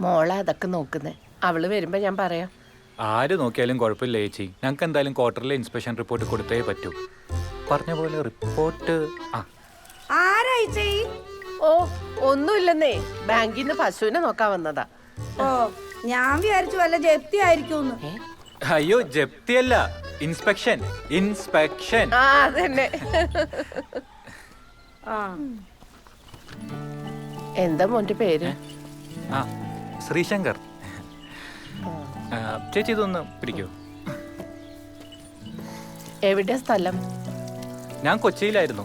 മോളെ അതൊക്കെ നോക്കുന്നേ. അവൾ വരുമ്പോ ഞാൻ പറയാം. ആര് നോക്കിയാലും കുഴപ്പമില്ല ചേച്ചി. ഞങ്ങൾക്ക് എന്തായാലും ക്വാർട്ടറിലെ ഇൻസ്പെക്ഷൻ റിപ്പോർട്ട് കൊടുത്തേ പറ്റൂ. പറഞ്ഞ പോലെ റിപ്പോർട്ട് ആ. ആരായി ഓ ഒന്നുമില്ലെന്നേ. ബാങ്കിൽ നിന്ന് പശുവിനെ നോക്കാൻ വന്നതാ. ഓ ഞാൻ വിചാരിച്ചു വല്ല ജപ്തി ആയിരിക്കും അയ്യോ ജപ്തിയല്ല. ഇൻസ്പെക്ഷൻ ഇൻസ്പെക്ഷൻ ആ അതന്നെ. ആ. എന്താ മോന്റെ പേര്? ആ. ശ്രീശങ്കർ. ചേച്ചി ഇതൊന്ന് പിടിക്കൂ. എവിടെ സ്ഥലം? ഞാൻ കൊച്ചിയിലായിരുന്നു.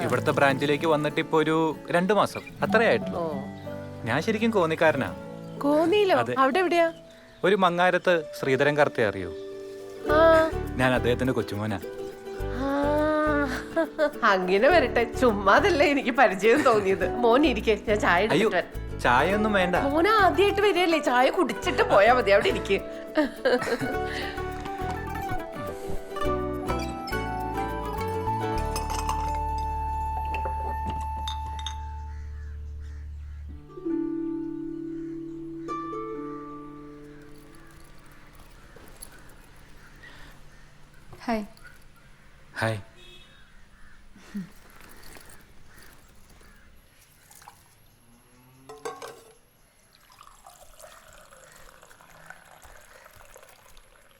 ഇവിടുത്തെ ബ്രാഞ്ചിലേക്ക് വന്നിട്ട് ഇപ്പൊ ഒരു രണ്ടു മാസം. അത്രയായിട്ടുള്ളൂ ഞാൻ ശരിക്കും കോന്നിക്കാരനാ. കോന്നിയിലോ? അവിടെ എവിടെയാ? ഒരു മങ്ങാരത്ത് ശ്രീധരൻ കർത്തെ അറിയോ. ഞാൻ അദ്ദേഹത്തിന്റെ കൊച്ചുമോനാ. അങ്ങനെ വരട്ടെ. ചുമ്മാതല്ലേ എനിക്ക് പരിചയം തോന്നിയത്. മോൻ ഇരിക്കെ ഞാൻ ചായ അയ്യോ. ചായ ഒന്നും വേണ്ട. ഓന ആദ്യമായിട്ട് വരികയല്ലേ? ചായ കുടിച്ചിട്ട് പോയാ മതി. അവിടെ ഇരിക്കെ.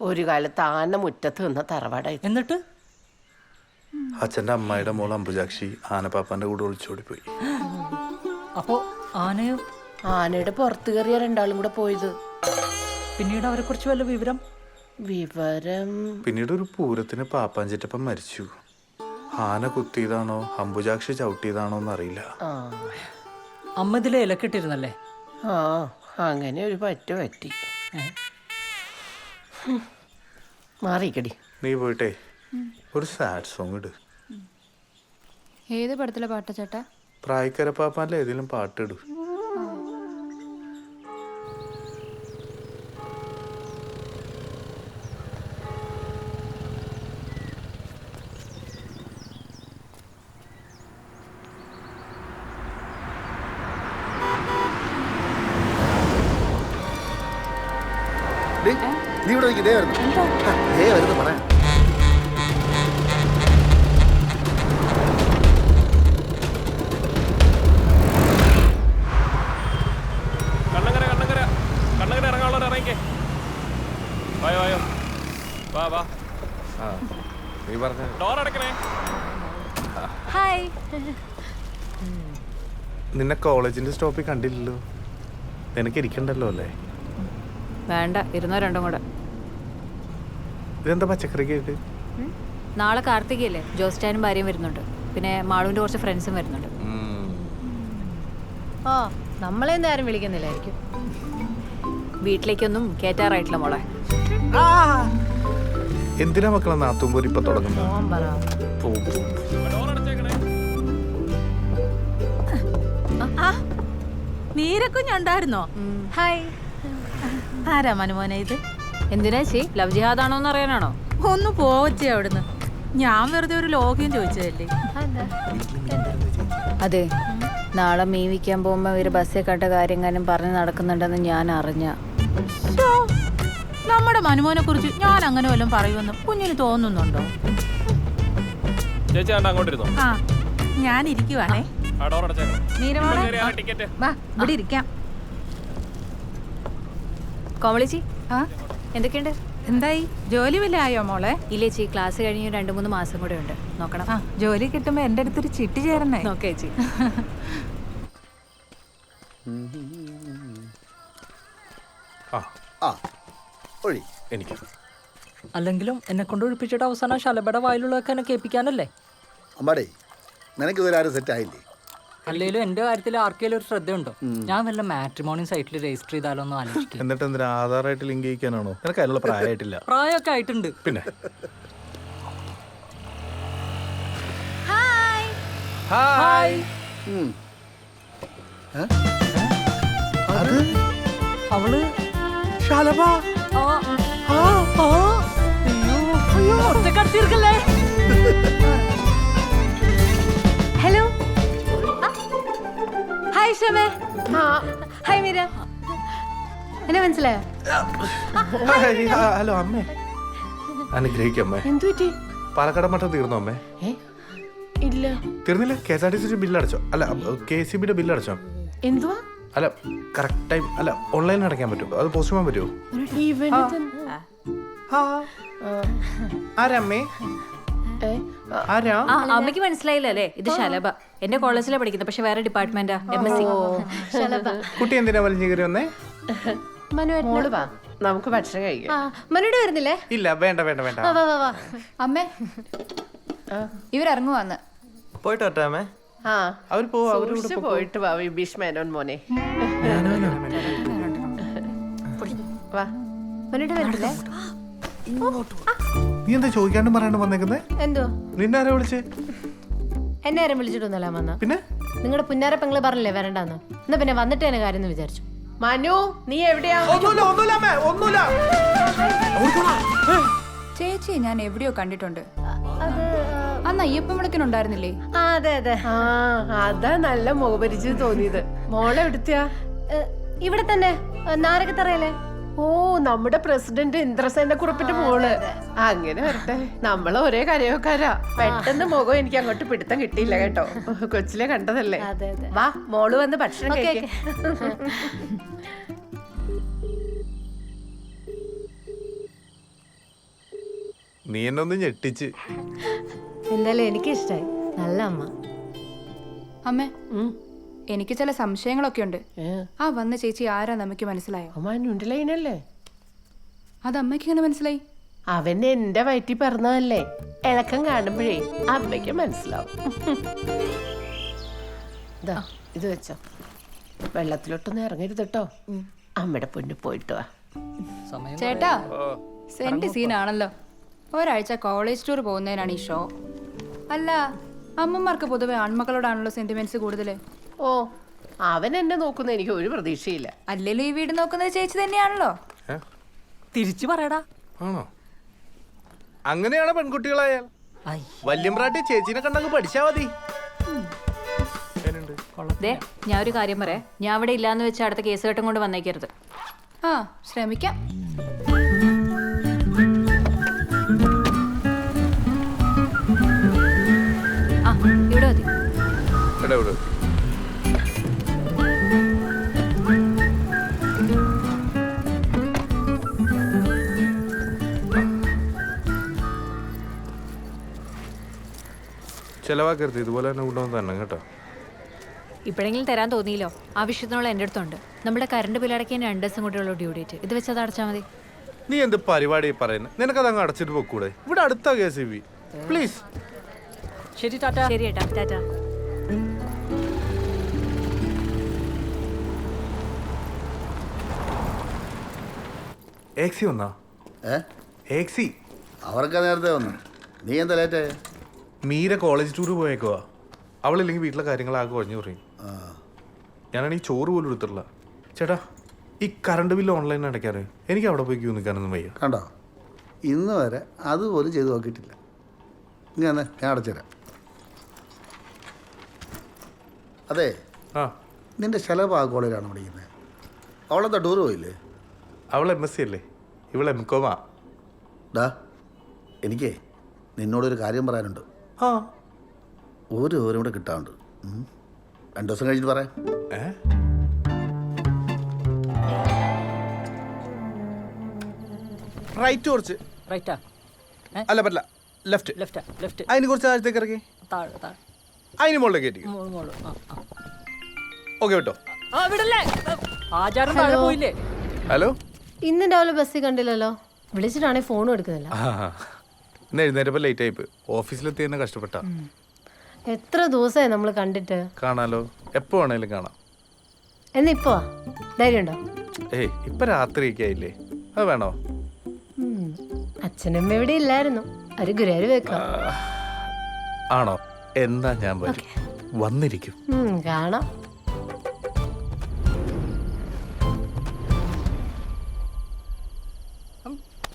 ഒരു കാലത്ത് ആന മുറ്റത്ത് നിന്ന തറവാടായി. എന്നിട്ട്? അച്ഛന്റെ അമ്മായിയുടെ മോൾ അമ്പുജാക്ഷി ആനപ്പാപ്പാന്റെ കൂടെ ഒളിച്ചോടിപ്പോയി. അപ്പോ ആനയും? ആനയുടെ പുറത്ത് കയറിയ രണ്ടാളും കൂടെ പോയത്. പിന്നീട് അവരെ കുറിച്ച് വല്ല വിവരം? വിവരം. പിന്നീട് ഒരു പൂരത്തിന് പാപ്പാഞ്ചിറ്റപ്പം മരിച്ചു. ആന കുത്തിയതാണോ അമ്പുജാക്ഷി ചവിട്ടിയതാണോ എന്നറിയില്ല. ആ. അമ്മ ഇതിലെ ഇലക്കിട്ടിരുന്നല്ലേ? ആ അങ്ങനെ ഒരു പറ്റു പറ്റി. മാറിക്കടി നീ പോയിട്ടേ ഒരു സാഡ് സോങ് ഇട്. ഏത് പടത്തിലെ പാട്ടാ ചേട്ടാ? പ്രായക്കര പാപ്പാന്റെ ഏതെങ്കിലും പാട്ടിടു നീ ഇവിടെ നിൽക്ക്, ദേ വരുന്നു. ആ, ദേ വരുന്നു, പറയാം. കണ്ണങ്കര കണ്ണങ്കര കണ്ണങ്കര ഇറങ്ങാനുള്ളവർ ഇറങ്ങിക്കേ. വായോ വായോ. വാ വാ. നീ പറഞ്ഞ. ഡോർ അടക്കണേ. ഹായ്. നിന്നെ കോളേജിന്റെ സ്റ്റോപ്പിൽ കണ്ടില്ലല്ലോ. നിനക്ക് ഇരിക്കണ്ടല്ലോ അല്ലേ? വേണ്ട ഇരുന്നോ രണ്ടും കൂടെ. ഇതെന്താ പച്ചക്കറി നാളെ നാളെ കാർത്തികയല്ലേ? ജോസ്റ്റാനും ഭാര്യയും വരുന്നുണ്ട്. പിന്നെ മാളുവിന്റെ കുറച്ച് ഫ്രണ്ട്സും വരുന്നുണ്ട്. ഓ നമ്മളെ ആരും വിളിക്കുന്നില്ലായിരിക്കും. വീട്ടിലേക്കൊന്നും കേറ്റാറായിട്ടില്ല മോളെ. എന്തിനാ മക്കളെ നാത്തുമ്പോൾ ഇപ്പൊ തുടങ്ങുന്നത്? നീരക്കുഞ്ഞുണ്ടായിരുന്നോ? ഹായ്. ആരാ മനുമോനെ ഇത്? എന്തിനാ ചേ? ലവ് ജിഹാദാണോ എന്ന് അറിയാനാണോ? ഒന്ന് പോവച്ചേ അവിടുന്ന്. ഞാൻ വെറുതെ ഒരു ലോഗ്യം ചോദിച്ചതല്ലേ? അതെ. നാളെ മീൻ വിൽക്കാൻ പോകുമ്പോൾ ഇവർ ബസ്സിൽ കണ്ട കാര്യങ്ങളും പറഞ്ഞ് നടക്കുന്നുണ്ടെന്ന് ഞാൻ അറിഞ്ഞ. നമ്മുടെ മനുമോനെ കുറിച്ച് ഞാൻ അങ്ങനെ വല്ലതും പറയുമെന്ന് കുഞ്ഞിന് തോന്നുന്നുണ്ടോ? ചേച്ചി കണ്ട അങ്ങോട്ട് ഇരുന്നോ? ആ ഞാൻ ഇരിക്കുവാണേ. ഇവിടെ ഇരിക്കാം. കോമളിച്ചി ആ? എന്തൊക്കെയുണ്ട്? എന്തായി? ജോലി വല്ല ആയോ മോളെ? ഇല്ലേച്ചി ക്ലാസ് കഴിഞ്ഞ് രണ്ട് മൂന്ന് മാസം കൂടെ ഉണ്ട്. നോക്കണം. ആ ജോലി കിട്ടുമ്പോ എന്റെ അടുത്തൊരു ചിട്ടി ചേരണേ നോക്കേ ചേച്ചി. ആ. ആ ഒഴി. എനിക്ക്. അല്ലെങ്കിലും എന്നെ കൊണ്ട് ഒഴിപ്പിച്ചിട്ട് അവസാനം ശലഭയുടെ വായിലുള്ളതൊക്കെ എന്നെ കേൾപ്പിക്കാനല്ലേ? അമ്പാടേ നിനക്ക് ഇതൊരു ആരും സെറ്റ് ആയില്ലേ? അല്ലെങ്കിലും എന്റെ കാര്യത്തിൽ ആർക്കെങ്കിലും ഒരു ശ്രദ്ധയുണ്ടോ? ഞാൻ വല്ല മാട്രിമോണി സൈറ്റിൽ രജിസ്റ്റർ ചെയ്താലോ എന്ന് ആലോചിക്കും. എന്നിട്ട് എന്തിനാ ആധാറായിട്ട് ലിങ്ക് ചെയ്യിക്കാനാണോ? നിനക്ക് അതിനുള്ള പ്രായമായിട്ടില്ല. പ്രായമൊക്കെ ആയിട്ടുണ്ട്. പിന്നെ? ഹായ് അത്? അവൾ? ശാലഭ? ആ, ആ, ആ. അയ്യോ, അയ്യോ, ഒറ്റക്കടത്തിയിരിക്കല്ലേ? ഹലോ ഹായ് ഷമേ ഹായ് മീര. എന്നെ മനസ്സിലായോ? ഹലോ അമ്മേ. അനുഗ്രഹിക്കമ്മേ എന്തു പറ്റി? പാലക്കാട് മട്ടം തീർന്നോ അമ്മേ? ഇല്ല. തീർന്നില്ല. K S R T C bill അടച്ചോ അല്ല കെ സി ബിയുടെ ബില്ല് അടച്ചോ എന്തുവാ? അല്ല കറക്റ്റ് ടൈം അല്ല ഓൺലൈനിൽ അടയ്ക്കാൻ പറ്റുമോ? അത് പോസ്റ്റ് ചെയ്യാൻ പറ്റുമോ? ആരമ്മേ ആ, അമ്മയ്ക്ക് മനസ്സിലായില്ല അല്ലേ ഇത് ശലഭ എന്റെ കോളേജിലെ പഠിക്കുന്നത് പക്ഷെ വേറെ ഡിപ്പാർട്ട്മെന്റാ എം എസ് സി കുട്ടി എന്തിനാ വലിഞ്ഞു കയറി വന്നേ മോൾ വാ നമുക്ക് ഭക്ഷണം കഴിക്കാം മനുടെ വരുന്നില്ലേ ഇല്ല വേണ്ട വേണ്ട വേണ്ട അമ്മേ ഇവരിറങ്ങുവാന്ന് പോയിട്ട് അമ്മേ ആ അവർ പോവാ അവർ സൂക്ഷിച്ച് പോയിട്ട് വാ വിഭീഷ് മേനോൻ മോനെ വാ മനുടെ വരുന്നില്ലേ നീ എന്താ ചോദിക്കാണ്ട് പറയാണ്ട് വന്നേക്കുന്നേ? എന്തോ നിന്നെ ആരാ വിളിച്ചേ? എന്നെ ആരും വിളിച്ചിട്ടൊന്നല്ല വന്ന പിന്നെ? നിങ്ങളുടെ പുന്നാര പെങ്ങൾ പറഞ്ഞില്ലേ വരണ്ടെന്ന്? എന്നാ പിന്നെ വന്നിട്ട് എന്നെ കാര്യം എന്ന് വിചാരിച്ചു. മനു നീ എവിടെയാ? ഒന്നുമില്ല ഒന്നുമില്ല അമ്മേ ഒന്നുമില്ല. ചേച്ചി ഞാൻ എവിടെയോ കണ്ടിട്ടുണ്ട്. അന്ന് അയ്യപ്പൻ വിളിക്കനുണ്ടായിരുന്നില്ലേ? ആ അതെ അതെ. ആ അതാ നല്ല മുഖപരിചയം തോന്നിയത്. മോളെ എടുത്തിയാ ഇവിടെ തന്നെ നാരകത്തറയല്ലേ? ഓ നമ്മുടെ പ്രസിഡന്റ് ഇന്ദ്രസേന കുറിപ്പിന്റെ മോൾ. അങ്ങനെ വരട്ടെ. നമ്മൾ ഒരേ കരയോക്കാരാ പെട്ടെന്ന് മുഖം എനിക്ക് അങ്ങോട്ട് പിടുത്തം കിട്ടിയില്ല കേട്ടോ. കൊച്ചിലെ കണ്ടതല്ലേ? അതെ, അതെ. വാ മോൾ വന്ന് ഭക്ഷണം നീ എന്നൊന്ന് ഞെട്ടിച്ച്. എന്തായാലും എനിക്കിഷ്ടായി. നല്ല അമ്മ. അമ്മേ. എനിക്ക് ചില സംശയങ്ങളൊക്കെ ഉണ്ട്. ആ വന്ന ചേച്ചി ആരാ നമുക്ക് മനസ്സിലായോ? നുണ്ടിലൈനല്ലേ അത് അമ്മയ്ക്ക് ഇങ്ങനെ മനസ്സിലായി? അവൻ എന്റെ വയറ്റി പറഞ്ഞതല്ലേ? ഇളക്കം കാണുമ്പോഴേ അമ്മയ്ക്ക് മനസ്സിലാവും. ദാ, ഇത് വെച്ചോ. വെള്ളത്തിലോട്ടൊന്നും ഇറങ്ങരുത് കേട്ടോ. അമ്മയുടെ പൊന്നു പോയിട്ട് വാ. സമയം ചേട്ടാ സെന്റ് സീനാണല്ലോ ഒരാഴ്ച കോളേജ് ടൂർ പോകുന്നതിനാണ് ഈ ഷോ. അല്ല അമ്മമാർക്ക് പൊതുവെ ആൺമക്കളോടാണല്ലോ സെന്റിമെന്റ്സ് കൂടുതൽ ഓ അവൻ എന്നെ നോക്കുന്ന എനിക്ക് ഒരു പ്രതീക്ഷയില്ല. അല്ലല്ലോ ഈ വീട് നോക്കുന്നത് ചേച്ചി തന്നെയാണല്ലോ. ഏ? തിരിച്ചു പറയടാ. ആണോ? അങ്ങനെയാണ് പെൺകുട്ടികളായാൽ? ഐ വല്യമ്പ്രാട്ടി ചേച്ചിനെ കണ്ടങ്ങ് പഠിച്ചാ മതി. എങ്ങനെയുണ്ട്? ദേ ഞാൻ ഒരു കാര്യം പറയാം. ഞാൻ അവിടെ ഇല്ലാന്ന് വെച്ച് അടുത്ത കേസ് കെട്ടും കൊണ്ട് വന്നേക്കരുത്. ആ ശ്രമിക്കാം. ചെലവാക്കരുത്. ഇതുപോലെ തന്നെ കൊണ്ടുവന്ന് തന്നെ കേട്ടോ. ഇപ്പോഴെങ്കിലും തരാൻ തോന്നിയില്ലോ? ആവശ്യത്തിനുള്ള എന്റെ അടുത്തുണ്ട്. നമ്മുടെ കറണ്ട് ബില്ലടക്കാൻ രണ്ട് ദിവസം കൂടിയുള്ള ഡ്യൂ ഡേറ്റ്. ഇത് വെച്ച് അത് അടച്ചാൽ മതി. നീ എന്ത് പരിപാടി പറയുന്നത് നിനക്കത് അങ്ങ് അടച്ചിട്ട് പൊക്കൂടെ? ഇവിടെ അടുത്ത കെ സി ബി. പ്ലീസ് ശരി ടാറ്റ. ശരി ഏട്ടാ. ടാറ്റ. ഏക്സി വന്നാ? ഏ? ഏക്സി അവർക്ക് നേരത്തെ വന്നു. നീ എന്താ ലേറ്റ് മീര കോളേജ് ടൂർ പോയേക്കുവാ. അവളില്ലെങ്കിൽ വീട്ടിലെ കാര്യങ്ങളാകെ കുറഞ്ഞു പറയും. ആ. ഞാനാണെങ്കിൽ ചോറ് പോലും എടുത്തിട്ടില്ല. ചേട്ടാ ഈ കറണ്ട് ബില്ല് ഓൺലൈനിൽ അടയ്ക്കാറ് എനിക്ക് അവിടെ പോയി ക്യൂ നിൽക്കാനൊന്നും വയ്യ. കണ്ടോ? ഇന്ന് വരെ അതുപോലും ചെയ്തു നോക്കിയിട്ടില്ല. ഞാൻ ഞാൻ അടച്ചുതരാം അതെ ആ. നിന്റെ ശലഭ ആ കോളേജിലാണ് പഠിക്കുന്നത് അവളെന്താ ടൂർ പോയില്ലേ? അവൾ എം എസ് സി അല്ലേ? ഇവൾ എം കോമാ ഡാ എനിക്കേ നിന്നോടൊരു കാര്യം പറയാനുണ്ട്. ആ. ഒരു ഓരും കൂടെ കിട്ടാനുണ്ട്. രണ്ടു ദിവസം കഴിഞ്ഞിട്ട് പറയാം. റൈറ്റ് കുറച്ച്. റൈറ്റാ അല്ല പറ്റില്ല. ലെഫ്റ്റ് ലെഫ്റ്റ് ലെഫ്റ്റ് അതിന് കുറച്ച് താഴത്തേക്ക് ഇറക്കി. താഴെ താഴെ. അതിന് മുകളിലേക്ക് കയറ്റി. ഓക്കെ വിട്ടോ. ആ ആചാരം താഴെ പോയില്ലേ? ഹലോ ഇന്ന് രാവിലെ ബസ്സിൽ കണ്ടില്ലല്ലോ. വിളിച്ചിട്ടാണെങ്കിൽ ഫോണും എടുക്കുന്നില്ല. ആ ഇന്ന് എഴുന്നേരപ്പോൾ ലേറ്റ് ആയിപ്പ് ഓഫീസിലെത്തി തന്നെ കഷ്ടപ്പെട്ട. എത്ര ദിവസമായി നമ്മൾ കണ്ടിട്ട്? കാണാലോ? എപ്പോ വേണേലും കാണാം. എന്നിപ്പോ ധൈര്യമുണ്ടോ ഏയ് ഇപ്പൊ രാത്രിയൊക്കെ ആയില്ലേ? അത് വേണോ? അച്ഛനും ഇവിടെ ഇല്ലായിരുന്നു. ഒരു ഗുരുവായൂർ വെക്കാം ആണോ? എന്താ ഞാൻ വരും. വന്നിരിക്കും. കാണാം.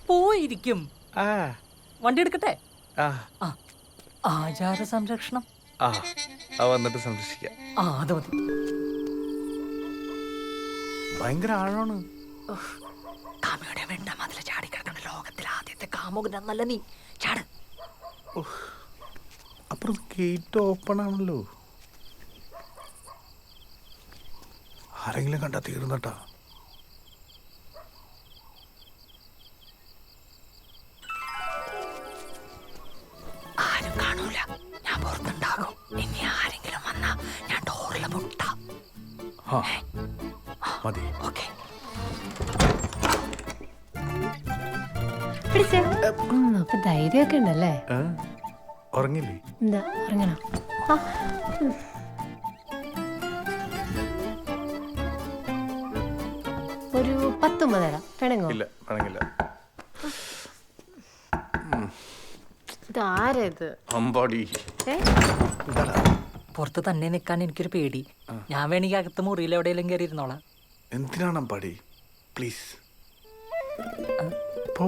പോയിരിക്കും. ആ. വണ്ടി എടുക്കട്ടെ? ആ. ആ ആചാര സംരക്ഷണം. ആ ആ വന്നിട്ട് സംരക്ഷിക്കാം. ആ അത് മതി. ഭയങ്കര ആഴമാണ്. കാമയുടെ വെണ്ട മതിൽ ചാടി കിടക്കുന്ന ലോകത്തിലെ ആദ്യത്തെ കാമുകൻ എന്നല്ല നീ. ചാട്. അപ്പുറം ഗേറ്റ് ഓപ്പൺ ആണല്ലോ. ആരെങ്കിലും കണ്ടാ തീർന്നട്ടാ. മതി. ഓക്കെ. അപ്പൊ ധൈര്യമൊക്കെ ഉണ്ടല്ലേ? ഉറങ്ങില്ലേ? എന്താ? ഇറങ്ങണം ആ. ഉം. ഒരു പത്തൊമ്പത് തരാം വേണമെങ്കോ ഇല്ല ഇതാരാ ഇത്? അമ്പാടി. ഏ? പുറത്ത് തന്നെ നിൽക്കാൻ എനിക്കൊരു പേടി. ഞാൻ വേണമെങ്കിൽ അകത്ത് മുറിയിൽ എവിടെയെങ്കിലും കയറി ഇരുന്നോളാം. എന്തിനാണ് പടി പ്ലീസ്. പോ.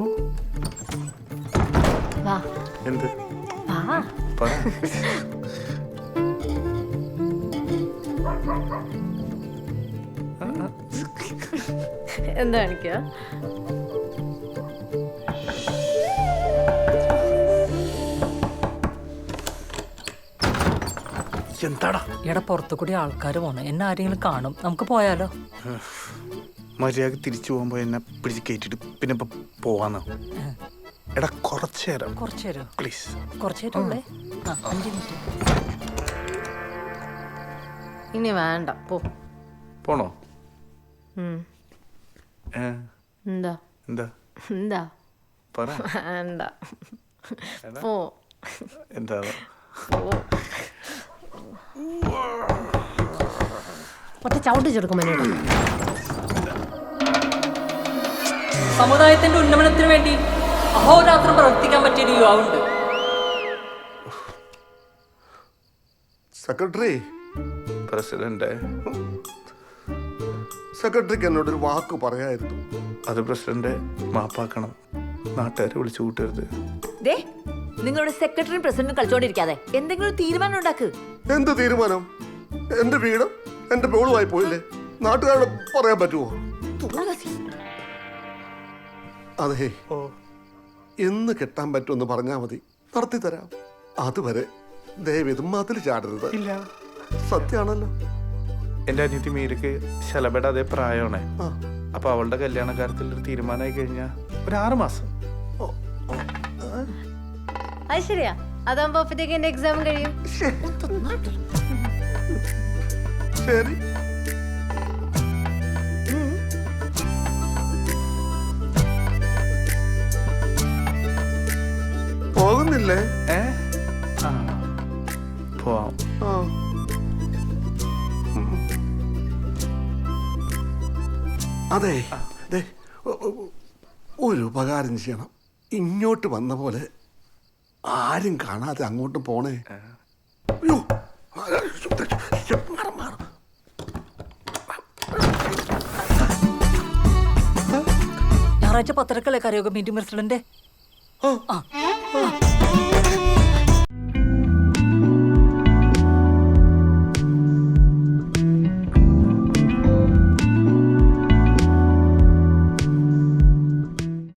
വാ. എന്ത്? വാ. പറ എന്താ കാണിക്കുക എന്താടാ? ഇവിടെ പുറത്തു കൂടി ആൾക്കാർ പോണ എന്നെ ആരെങ്കിലും കാണും. നമുക്ക് പോയാലോ? മര്യാദ തിരിച്ചു പോകുമ്പോ എന്നെ പിടിച്ച് കയറ്റിട്ട് പിന്നെ ഇപ്പൊ പോവാന്നോ. എടാ കുറച്ചു നേരം കുറച്ച് നേരം പ്ലീസ്. കുറച്ച് നേരം ഉള്ളേ? ആ അഞ്ച് മിനിറ്റ്. ഇനി വേണ്ട. പോ. പോണോ? എന്താ? എന്താ? എന്താ? പറ. വേണ്ട. പോ. എന്താ? ഒറ്റ ചവിട്ടി എന്നോട് സമുദായത്തിന്റെ ഉന്നമനത്തിന് വേണ്ടി അഹോരാത്രം പ്രവർത്തിക്കാൻ പറ്റിയ ഒരു യുവാവുണ്ട്. സെക്രട്ടറി. പ്രസിഡന്റ്. സെക്രട്ടറിക്ക് എന്നോടൊരു വാക്ക് പറയായിരുന്നു. അത് പ്രസിഡന്റ് മാപ്പാക്കണം. നാട്ടുകാരെ വിളിച്ചു കൂട്ടരുത്. ദേ നിങ്ങളുടെ സെക്രട്ടറിയും പ്രസിഡന്റും കളിച്ചോണ്ടിരിക്കാതെ എന്തെങ്കിലും ഒരു തീരുമാനം ഉണ്ടാക്ക്. എന്ത് തീരുമാനം? എന്റെ വീട്? എന്റെ പേളുമായി പോയില്ലേ? നാട്ടുകാരോട് പറയാൻ പറ്റുമോ? അതെ. എന്ന് കെട്ടാൻ പറ്റുമെന്ന് പറഞ്ഞാൽ മതി. നടത്തി തരാം. അതുവരെ ദയവിത് മതിൽ ചാടരുത്. ഇല്ല. സത്യാണല്ലോ. എന്റെ അനിയത്തി മീരക്ക് ശലഭയുടെ അതേ പ്രായമാണ്. അപ്പൊ അവളുടെ കല്യാണ കാര്യത്തിൽ ഒരു തീരുമാനമായി കഴിഞ്ഞാൽ ഒരു ആറ് മാസം. അത് ശരിയാ. അതാകുമ്പോ അപ്പത്തേക്ക് എന്റെ എക്സാം കഴിയും. ശരി. പോകുന്നില്ലേ? ഏ? പോവാം. അതെ അതെ ഒരു ഉപകാരം ചെയ്യണം. ഇങ്ങോട്ട് വന്ന പോലെ ആരും കാണാതെ അങ്ങോട്ട് പോണേ. അയ്യോ ഞായറാഴ്ച പത്തരക്കല്ലേ കരയോഗം? മീറ്റിംഗ് പ്രസിഡന്റ് ആ.